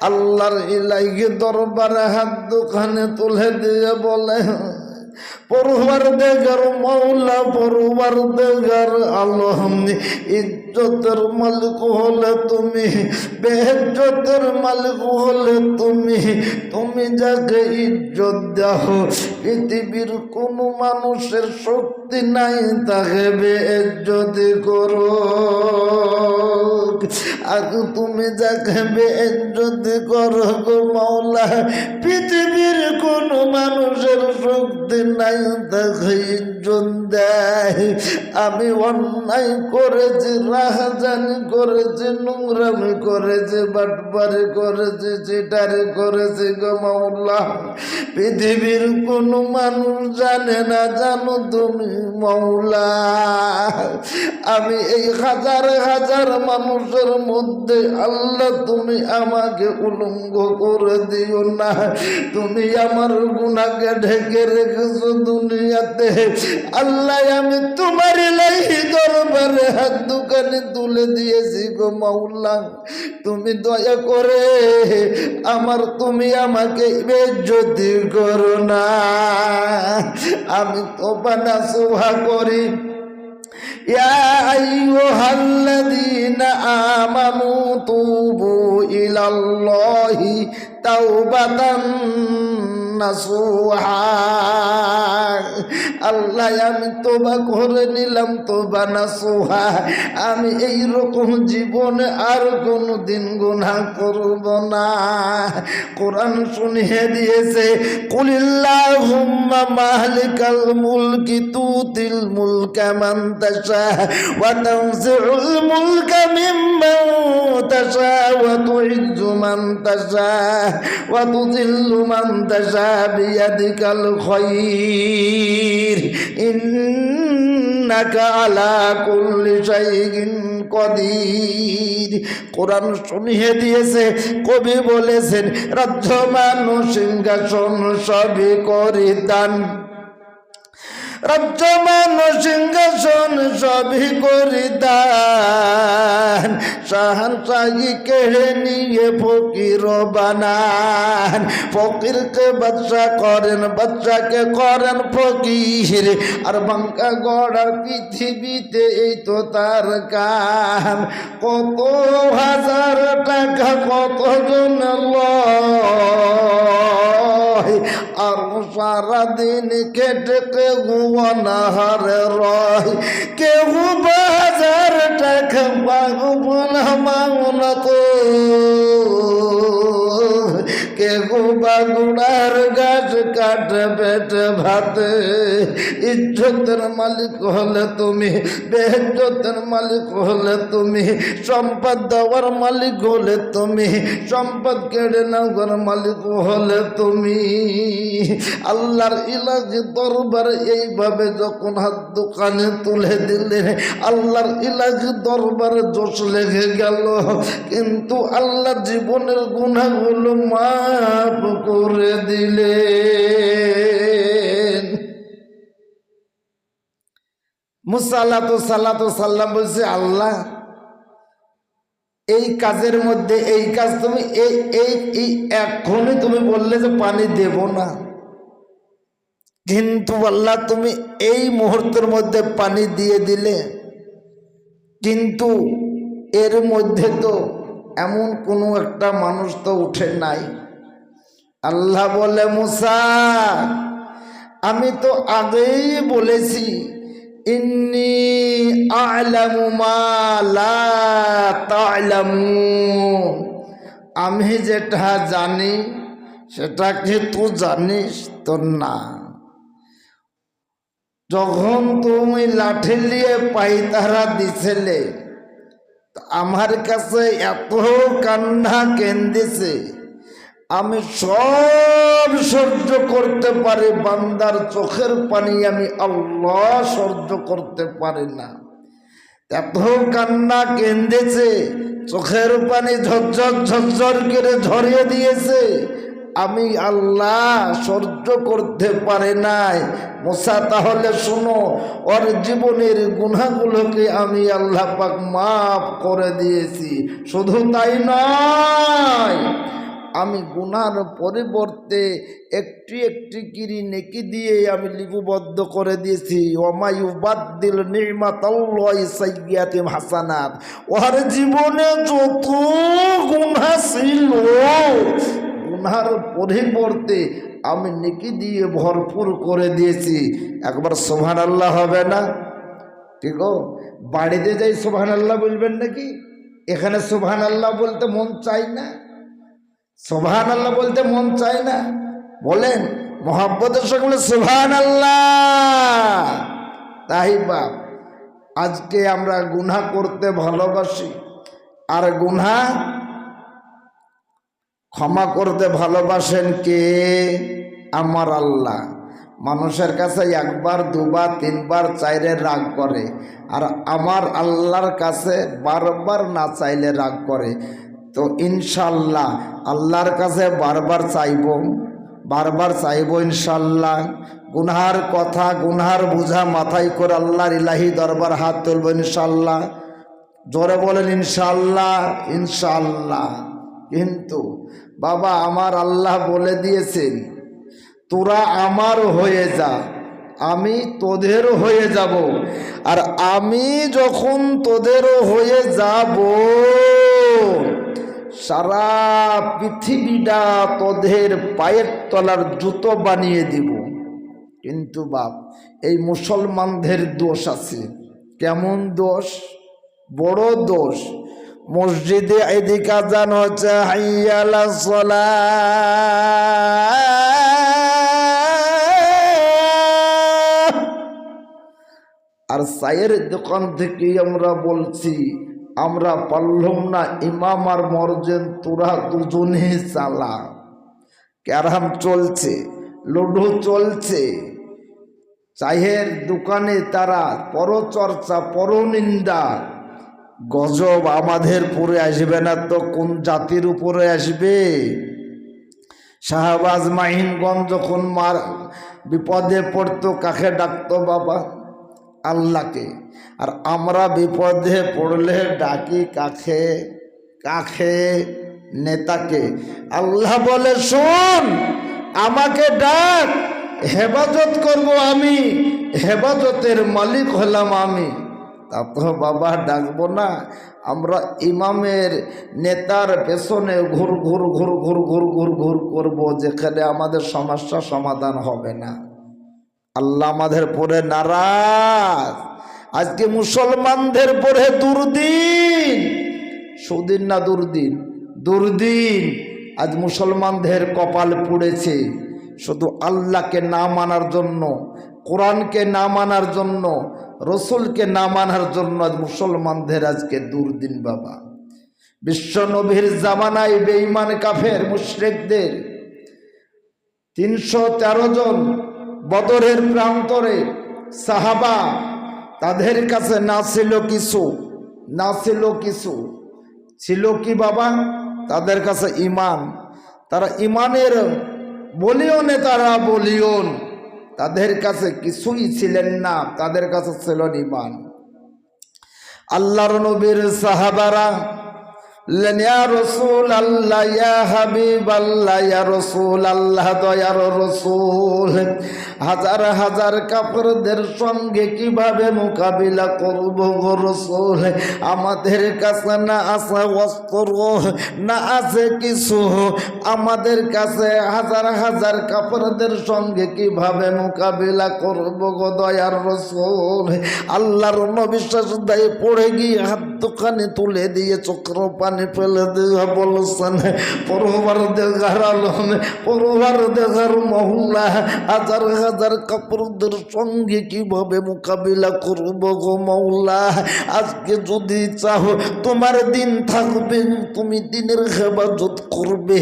আল্লাহর ইলাইকে দরবারে হাত দোকানে তুলে দিয়ে বলে পরবার দেগার মৌলা পরবার দেগার আলম ইজ্জতের মালিক হলে তুমি বেজ্জতের মালিক হলে তুমি তুমি যাকে ইজ্জত দাও। পৃথিবীর কোন মানুষের শক্তি নাই, তাকে বেজ্জতি করো। আর তুমি যাকে বেজ্জতি করো গো মাওলা, পৃথিবীর কোন মানুষের শক্তি নাই, তাকে ইজ্জত দেয়। আমি অন্যায় করেছি রাহাজানি করেছি, নোংরামি করেছি বাটবারি করেছি চিটারি করেছি গো মাওলা। পৃথিবীর কোন মানুষ জানে না, জানো তুমি মৌলা আমি এই হাজার হাজার মানুষের মধ্যে আল্লাহ তুমি আমাকে উলঙ্গ করে দিও না। তুমি আমার গুণাকে ঢেকে রেখেছো দুনিয়াতে। আল্লাহ, আমি তোমার লাইহি দরবারে হাত দোকানে তুলে দিয়েছি গো মাওলা তুমি দয়া করে আমার তুমি আমাকে বেজ্জতি করো না আমি তো বানা শোভা করি يا أيها الذين آمنوا توبوا إلى الله توبة আল্লাহ, আমি তোবা করে নিলাম, তোবা না সোহা আমি এই রকম জীবনে আর কোনো দিন গুণা করব না। কোরআন শুনিয়ে দিয়েছে, কুলিল্লাহুম্মা মাহলিকাল মুলকি তুতিল মুলকা মান তাশা, ওয়া তানজিউল মুলকা মিম্মান তাশা, ওয়া তুইজ্জু মান তাশা। ওয়া من تشاء بيدك الخير إنك على كل شيء কদির কোরআন শুনিয়ে দিয়েছে, কবি বলেছেন, রাজ্য মানুষ সিংহাসন সবই করি দান। রাজ্য সিংহাসন সবই করি দান সাহান সাহি কেড়ে নিয়ে ফকির বানান। ফকিরকে বাচ্চা করেন বাচ্চাকে করেন ফকির। আর বাঙ্কা গড়ার পৃথিবীতে এই তো তার কাম কত হাজার টাকা কত জন লয় আর সারাদিন কেটে কেউ অনাহারে রয়। কেউ বাজার টাকা মাগুনা তো কেউ বাগুড়ার গাছ কাটে পেটে ভাতে। ইজ্জতের মালিক হলে তুমি বেজ্জতের মালিক হলে তুমি, সম্পদ দেওয়ার মালিক হলে তুমি, সম্পদ কেড়ে নেওয়ার মালিক হলে তুমি। আল্লাহর ইলাজি দরবার এইভাবে যখন হাত দোকানে তুলে দিলে, আল্লাহর ইলাজি দরবারে জোশ লেগে গেল। কিন্তু আল্লাহ জীবনের গুণাগুলো মাফ করে দিলেন মুসাল্লাত সাল্লাত সাল্লাম বলছে, আল্লাহ, এই কাজের মধ্যে, এই কাজ তুমি এই এই, এখনই তুমি বললে যে পানি দেব না। কিন্তু আল্লাহ, তুমি এই মুহূর্তের মধ্যে পানি দিয়ে দিলে। কিন্তু এর মধ্যে তো এমন কোনো একটা মানুষ তো উঠে নাই। আল্লাহ বলে, মুসা, আমি তো আগেই বলেছি, ইন্নি আমি যেটা জানি, সেটা কি তুই জানিস? তো না। যখন তুমি লাঠি নিয়ে পাইতারা দিছিলে আমার কাছে এত কান্না কেন্দেছে আমি সব সহ্য করতে পারি, বান্দার চোখের পানি আমি আল্লাহ সহ্য করতে পারি না। এত কান্না কেন্দেছে চোখের পানি ঝরঝর ঝরঝর করে ঝরিয়ে দিয়েছে। আমি আল্লাহ সহ্য করতে পারে নাই। মোসা, তাহলে শোনো, ওর জীবনের গুণাগুলোকে আমি আল্লাহ পাক মাফ করে দিয়েছি। শুধু তাই নয় আমি গুনার পরিবর্তে একটি একটি কিরি নেকি দিয়ে আমি লিপিবদ্ধ করে দিয়েছি। ওমায়ুবাদ্দিল নির্মাতাল্লাইয়াতিম হাসানাত। ওর জীবনে যত গুণা ছিল গুনার পরিবর্তে আমি নেকি দিয়ে ভরপুর করে দিয়েছি। একবার সোহান আল্লাহ হবে না? ঠিক বাড়িতে যাই সোহান আল্লাহ বলবেন নাকি? এখানে সোহান আল্লাহ বলতে মন চাই না? সোহান আল্লাহ বলতে মন চায় না। বলেন, মোহাব্বতের সঙ্গে সোহান আল্লাহ তাই বাপ, আজকে আমরা গুনা করতে ভালোবাসি। আর গুনা ক্ষমা করতে ভালোবাসেন কে? আমার আল্লাহ। মানুষের কাছে একবার, দুবার, তিনবার চাইলে রাগ করে। আর আমার আল্লাহর কাছে বারবার না চাইলে রাগ করে। তো ইনশাল্লাহ আল্লাহর কাছে বারবার চাইব বারবার চাইব ইনশাল্লাহ। গুনহার কথা, গুনহার বুঝা মাথায় করে আল্লাহর ইলাহি দরবার হাত তুলব ইনশাল্লাহ। জোরে বলেন ইনশাল্লাহ ইনশাল্লাহ। কিন্তু বাবা, আমার আল্লাহ বলে দিয়েছেন, তোরা আমার হয়ে যা, আমি তোদেরও হয়ে যাব। আর আমি যখন তোদেরও হয়ে যাব সারা পৃথিবীটা তোদের পায়ের তলার জুতো বানিয়ে দিব। কিন্তু বাপ, এই মুসলমানদের দোষ আছে। কেমন দোষ? বড় দোষ। মসজিদে এদিকে জান হচ্ছে হাইয়ালা সলা। আর চায়ের দোকান থেকে আমরা বলছি আমরা পারলাম না, ইমাম আর মরজেন, তোরা দুজনে চালা ক্যারাম চলছে, লুডো চলছে। চায়ের দোকানে তারা পরচর্চা, পরনিন্দা। গজব আমাদের পরে আসবে না তো কোন জাতির উপরে আসবে? শাহবাজ মাহিনগঞ্জ যখন মার বিপদে পড়তো, কাকে ডাকতো বাবা? আল্লাহকে। আর আমরা বিপদে পড়লে ডাকি কাখে কাখে নেতাকে। আল্লাহ বলে, শোন, আমাকে ডাক, হেফাজত করব আমি, হেফাজতের মালিক হলাম আমি। তা তো বাবা ডাকবো না, আমরা ইমামের নেতার পেছনে ঘুর ঘুর ঘুর ঘুর ঘুর ঘুর ঘুর করব, যেখানে আমাদের সমস্যা সমাধান হবে না। আল্লাহ আমাদের পরে নারাজ। আজকে মুসলমানদের পরে দুর্দিন। সুদিন না দুর্দিন? দুর্দিন। আজ মুসলমানদের কপাল পুড়েছে। শুধু আল্লাহকে না মানার জন্য, কোরআনকে না মানার জন্য, রসুলকে না মানার জন্য আজ মুসলমানদের আজকে দুর্দিন বাবা। বিশ্ব নবীর জামানায় বেঈমান কাফের মুশ্রেকদের তিনশো তেরো জন বদরের প্রান্তরে সাহাবা তাদের কাছে না ছিল কিছু, না ছিল কিছু। ছিল কি বাবা? তাদের কাছে ইমান তারা ইমানের বলিওনে তারা বলিওন তাদের কাছে কিছুই ছিলেন না, তাদের কাছে ছিল ইমান আল্লাহর নবীর সাহাবারা বললেন রসুল আল্লাহ ইয়া হাবিব আল্লাহ ইয়া রসুল আল্লাহ দয়ার রসুল। হাজার হাজার কাপড়দের সঙ্গে কীভাবে মোকাবিলা করব গো রসুল? আমাদের কাছে না আছে অস্ত্র, না আছে কিছু। আমাদের কাছে হাজার হাজার কাপড়দের সঙ্গে কীভাবে মোকাবিলা করব গো দয়ার রসুল? আল্লাহর নবিশ্বাস দায়ে পড়ে গিয়ে হাত দোকানে তুলে দিয়ে চক্র পানি ফেলে দিয়ে বলছেন পরবার দেখার আলম পরবার দেখার মহল্লা হাজার হাজার কাপড়দের সঙ্গে কীভাবে মোকাবিলা করব গো মৌলা? আজকে যদি চাও তোমার দিন থাকবে, তুমি দিনের হেফাজত করবে।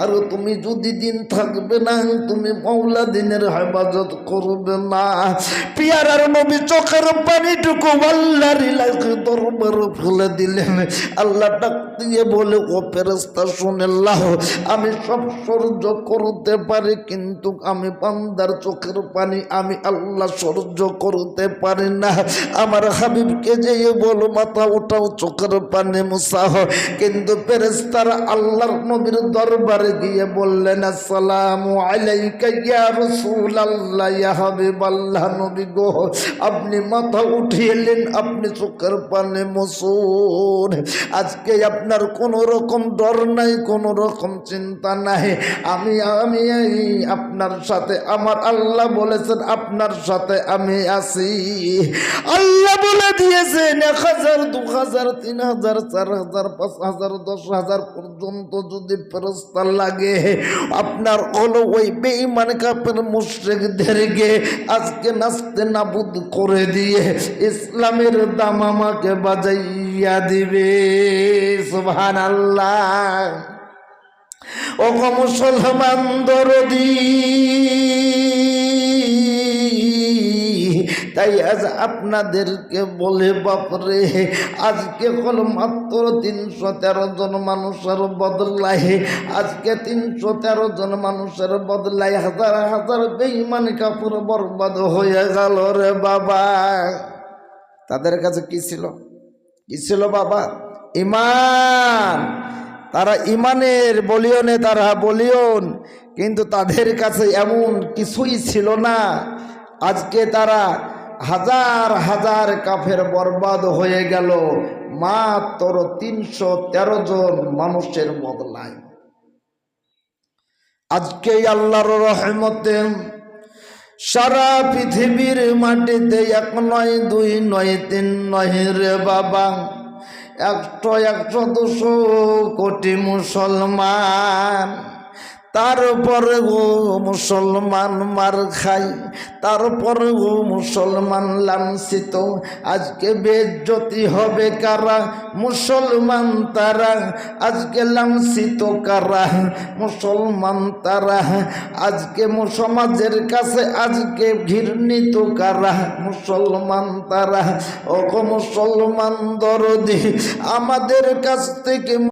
আর তুমি যদি দিন থাকবে না, তুমি মৌলা দিনের হেফাজত করবে না। পিয়ারার নবী চোখের পানিটুকু আল্লাহর ইলাকে দরবার ফেলে দিলেন। আল্লাহ ডাক দিয়ে বলে, ও ফেরেস্তা শুনেল্লাহ আমি সব সহ্য করতে পারি, কিন্তু আমি বান্দার চোখের পানি, আমি আল্লাহ সহ্য করতে পারি না। আমার হাবিবকে যেয়ে বলো, মাথা ওঠাও চোখের পানি মুসাহ কিন্তু ফেরেস্তারা আল্লাহর নবীর দরবারে গিয়ে বললেন, আসসালামু ইয়া ইয়া নবী আপনি মাথা উঠিয়েলেন আপনি চোখের পানে মসুর আজকে আপনার কোনো রকম ডর নাই, কোনো রকম চিন্তা নাই। আমি আমি আপনার সাথে, আমার আল্লাহ বলেছেন, আপনার সাথে আমি আছি। আল্লাহ বলে দিয়েছেন, এক হাজার, দু হাজার, তিন হাজার, চার হাজার, পাঁচ হাজার, দশ হাজার পর্যন্ত যদি ফেরস্তা লাগে, আপনার হলো ওই বেইমান কাপের মুশ্রিকদেরকে আজকে নাচতে নাবুদ করে দিয়ে ইসলামের দাম আমাকে বাজাইয়া দিবে সুবহান আল্লাহ ও মুসলমান দরদি, তাই আজ আপনাদেরকে বলে, বাপরে, আজকে হল মাত্র তিনশো তেরো জন মানুষের বদলায়। আজকে তিনশো তেরো জন মানুষের বদলায় হাজার হাজার বেইমান কাপড় বরবাদ হয়ে গেল রে বাবা। তাদের কাছে কি ছিল? কি ছিল বাবা? ইমান তারা ইমানের বলিয়নে তারা বলিয়ন, কিন্তু তাদের কাছে এমন কিছুই ছিল না। আজকে তারা হাজার হাজার কাফের বরবাদ হয়ে গেল, মাত্র তিনশো তেরো জন মানুষের বদলায় আজকে আল্লাহর রহমতে সারা পৃথিবীর মাটিতে এক নয়, দুই নয়, তিন নয় রে বাবা। একশো একশো, দুশো কোটি মুসলমান। তারপরে গো মুসলমান মার খাই, তারপরে গো মুসলমান লাঞ্ছিত। আজকে বেজ্জতি হবে কারা? মুসলমান তারা। আজকে লাঞ্ছিত কারা? মুসলমান তারা। আজকে সমাজের কাছে আজকে ঘৃণিত কারা? মুসলমান তারা। ও মুসলমান দরদি, আমাদের কাছ থেকে